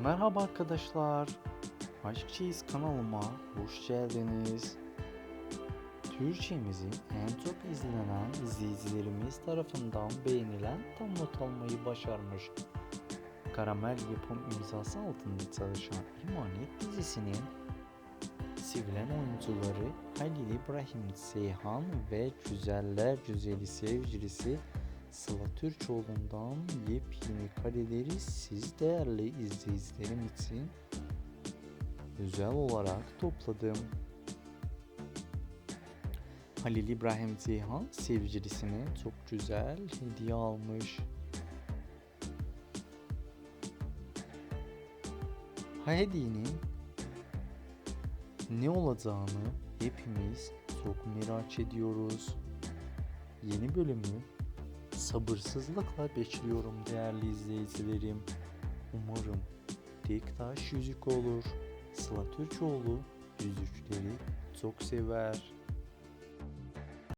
Merhaba arkadaşlar. Aşkçıyız kanalıma hoş geldiniz. Türkçemizin en çok izlenen izleyicilerimiz tarafından beğenilen tam not almayı başarmış. Karamel yapım imzası altında çalışan İmanet dizisinin sevilen oyuncuları Halil İbrahim Seyhan ve Güzeller Güzeli sevgilisi Sıla Türkoğlu'ndan yepyeni kareleri siz değerli izleyicilerim için özel olarak topladım. Halil İbrahim Ceyhan sevgilisine çok güzel hediye almış. Hediyenin ne olacağını hepimiz çok merak ediyoruz. Yeni bölümü sabırsızlıkla bekliyorum değerli izleyicilerim. Umarım tek taş yüzük olur. Sıla Türkoğlu yüzükleri çok sever.